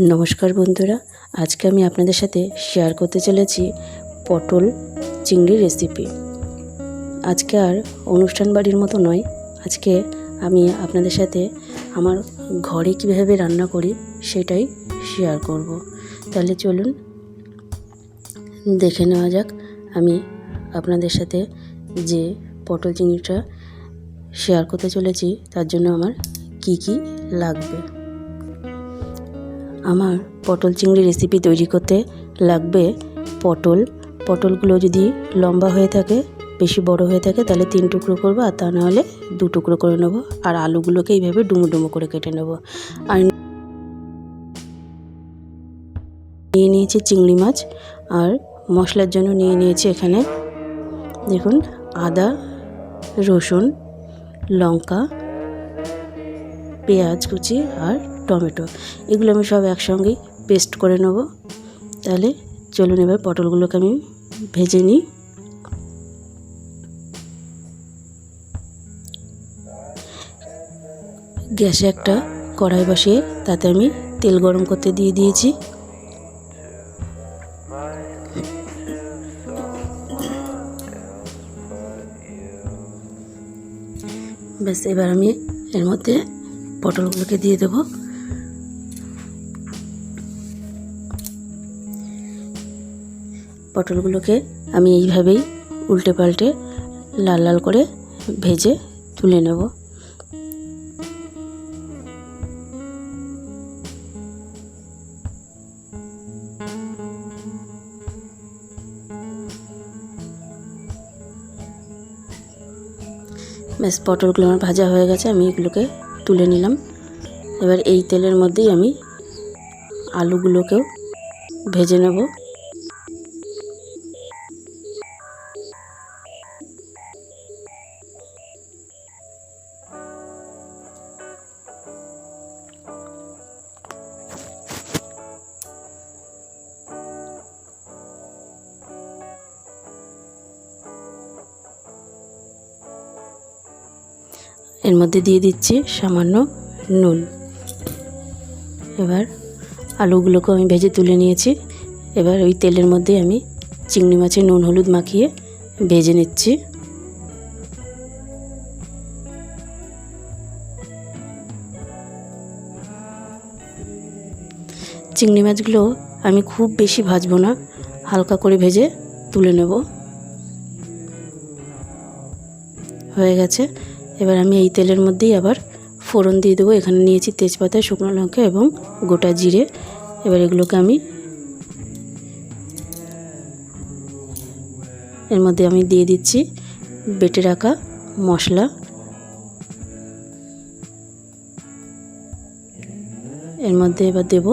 নমস্কার বন্ধুরা, আজকে আমি আপনাদের সাথে শেয়ার করতে চলেছি পটল চিংড়ি রেসিপি আজকে আর অনুষ্ঠান বাড়ির মতো নয়, আজকে আমি আপনাদের সাথে আমার ঘরে কীভাবে রান্না করি সেটাই শেয়ার করব। তাহলে চলুন, দেখে নেওয়া যাক আমি আপনাদের সাথে যে পটল চিংড়িটা শেয়ার করতে চলেছি, তার জন্য আমার কি কি লাগবে। আমার পটল চিংড়ি রেসিপি তৈরি করতে লাগবে পটল। পটলগুলো যদি লম্বা হয়ে থাকে, বেশি বড় হয়ে থাকে, তাহলে তিন টুকরো করব আর তা নাহলে দু টুকরো করে নেব। আর আলুগুলোকে এইভাবে ডুমো ডুমো করে কেটে নেব। আর নিয়ে নিয়েছি চিংড়ি মাছ, আর মশলার জন্য নিয়ে নিয়েছি এখানে দেখুন আদা, রসুন, লঙ্কা, পেঁয়াজ কুচি আর টমেটো। এগুলো আমি সব একসঙ্গেই পেস্ট করে নেব। তাহলে চলুন এবার পটলগুলোকে আমি ভেজে নিই। গ্যাসে একটা কড়াই বসিয়ে তাতে আমি তেল গরম করতে দিয়ে দিয়েছি। ব্যাস, এবার আমি এর মধ্যে পটলগুলোকে দিয়ে দেব। পটলগুলোকে আমি এইভাবেই উল্টে পাল্টে লাল লাল করে ভেজে তুলে নেব। ব্যাস, পটলগুলো আমার ভাজা হয়ে গেছে, আমি এগুলোকে তুলে নিলাম। এবার এই তেলের মধ্যেই আমি আলুগুলোকেও ভেজে নেব। এর মধ্যে দিয়ে দিচ্ছি সামান্য নুন। এবার আলুগুলোকে আমি ভেজে তুলে নিয়েছি। এবার ওই তেলের মধ্যে আমি চিংড়ি মাছের নুন, হলুদ মাখিয়ে ভেজে নিচ্ছি। চিংড়ি মাছগুলো আমি খুব বেশি ভাজবো না, হালকা করে ভেজে তুলে নেব। হয়ে গেছে। এবার আমি এই তেলের মধ্যেই আবার ফোড়ন দিয়ে দেবো। এখানে নিয়েছি তেজপাতা, শুকনো লঙ্কা এবং গোটা জিরে। এবার এগুলোকে আমি এর মধ্যে আমি দিয়ে দিচ্ছি বেটে রাখা মশলা। এর মধ্যে এবার দেব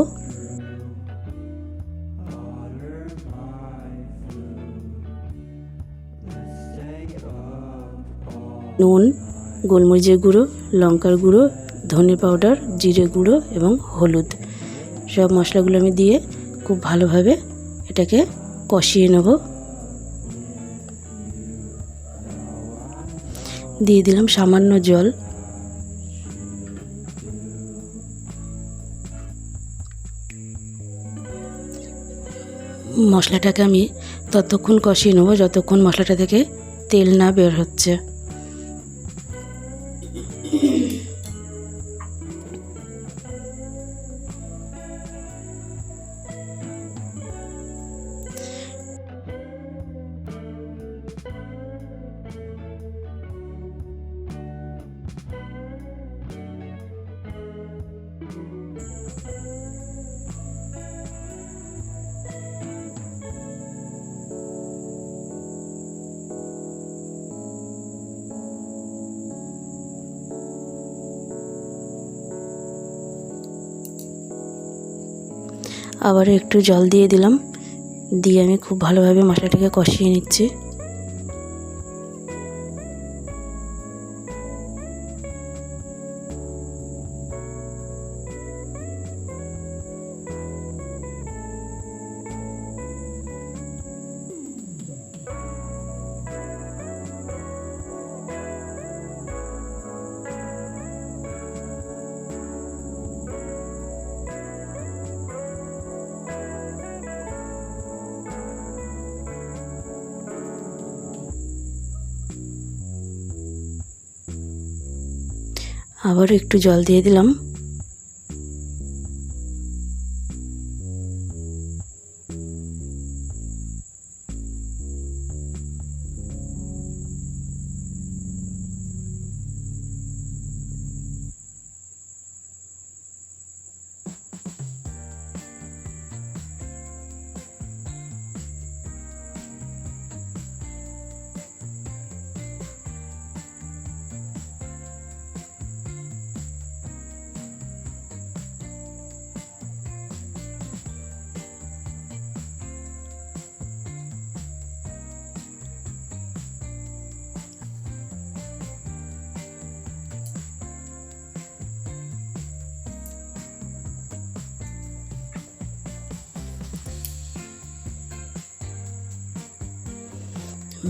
নুন। গোলমরিচের গুঁড়ো, লঙ্কার গুঁড়ো, ধনে পাউডার, জিরে গুঁড়ো এবং হলুদ। সব মশলাগুলো আমি দিয়ে খুব ভালোভাবে এটাকে কষিয়ে নেব। দিয়ে দিলাম সামান্য জল। মশলাটাকে আমি ততক্ষণ কষিয়ে নেব, যতক্ষণ মশলাটা থেকে তেল না বের হচ্ছে। আবারও একটু জল দিয়ে দিলাম। দিয়ে আমি খুব ভালোভাবে মশলাটাকে কষিয়ে নিচ্ছি। আবারও একটু জল দিয়ে দিলাম।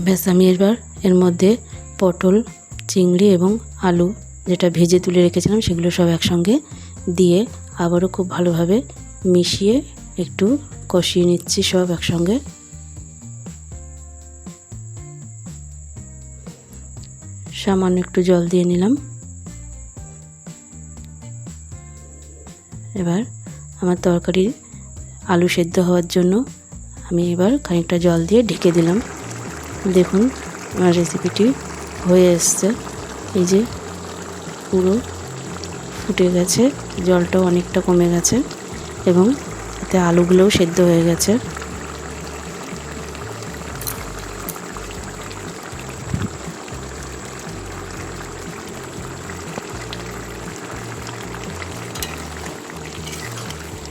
ব্যাস আমি এবার এর মধ্যে পটল, চিংড়ি এবং আলু যেটা ভেজে তুলে রেখেছিলাম সেগুলো সব একসঙ্গে দিয়ে আবারও খুব ভালোভাবে মিশিয়ে একটু কষিয়ে নিচ্ছি সব একসঙ্গে। সামান্য একটু জল দিয়ে নিলাম। এবার আমার তরকারি আলু সেদ্ধ হওয়ার জন্য আমি এবার খানিকটা জল দিয়ে ঢেকে দিলাম। দেখুন আমার রেসিপিটি হয়ে এসছে। এই যে পুরো ফুটে গেছে, জলটাও অনেকটা কমে গেছে এবং এতে আলুগুলোও সেদ্ধ হয়ে গেছে।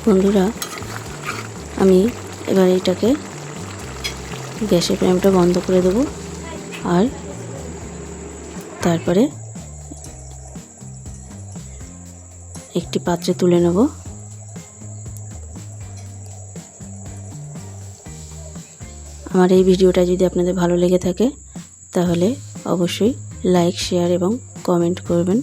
বন্ধুরা, আমি এবার এটাকে গ্যাসের ফ্লেমটা বন্ধ করে দেবো। আর তারপরে একটি পাত্রে তুলে নেব। আমার এই ভিডিওটা যদি আপনাদের ভালো লেগে থাকে, তাহলে অবশ্যই লাইক, শেয়ার এবং কমেন্ট করবেন।